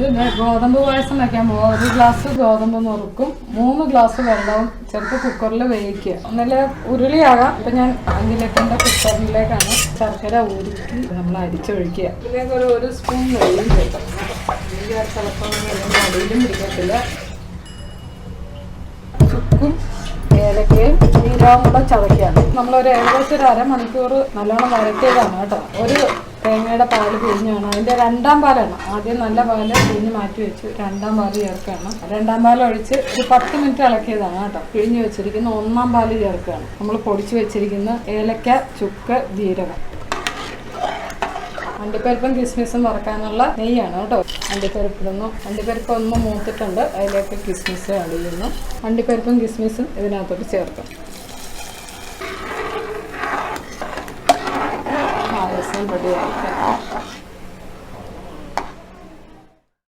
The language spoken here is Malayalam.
ഇത് ഗോതമ്പ് പായസം വയ്ക്കാൻ പോകാം ഒരു ഗ്ലാസ് ഗോതമ്പ് നുറുക്കും. മൂന്ന് ഗ്ലാസ് വെള്ളവും ചേർത്ത് കുക്കറിൽ വേവിക്കുക. നല്ല ഉരുളിയാകാം. ഇപ്പം ഞാൻ അഞ്ച് ലിറ്ററിന്റെ കുക്കറിലേക്കാണ് ശർക്കര ഉരുക്കി നമ്മൾ അരിച്ചൊഴിക്കുക. ഇതിലേക്ക് ഒരു ഒരു സ്പൂൺ വെള്ളം ചേർക്കാം പിടിക്കത്തില്ല ചുക്കും ഏലക്കയും നീലവും കൂടെ ചതയ്ക്കാണ് നമ്മളൊരു ഏകദേശം ഒരു അരമണിക്കൂർ നല്ലോണം വരട്ടിയതാണ് കേട്ടോ. ഒരു തേങ്ങയുടെ പാൽ പിഴിഞ്ഞാണ് അതിന്റെ രണ്ടാം പാലാണ്. ആദ്യം നല്ല പാൽ പിഴിഞ്ഞ് മാറ്റി വെച്ചു രണ്ടാം പാൽ ചേർക്കുകയാണ്. രണ്ടാം പാൽ ഒഴിച്ച് ഒരു പത്ത് മിനിറ്റ് ഇളക്കിയതാണ് കേട്ടോ. പിഴിഞ്ഞ് വെച്ചിരിക്കുന്ന ഒന്നാം പാൽ ചേർക്കുകയാണ്. നമ്മൾ പൊടിച്ച് വെച്ചിരിക്കുന്ന ഏലക്ക ചുക്ക് ജീരകം. അണ്ടിപ്പരിപ്പും കിസ്മിസും വറക്കാനുള്ള നെയ്യാണ് കേട്ടോ. അണ്ടിപ്പരിപ്പിടുന്നു അണ്ടിപ്പരിപ്പ് ഒന്ന് മൂത്തിട്ടുണ്ട്. അതിലേക്ക് കിസ്മിസ് ചെയ്യുന്നു. അണ്ടിപ്പരിപ്പും കിസ്മിസും ഇതിനകത്തോട്ട് ചേർക്കും. 三百多块钱。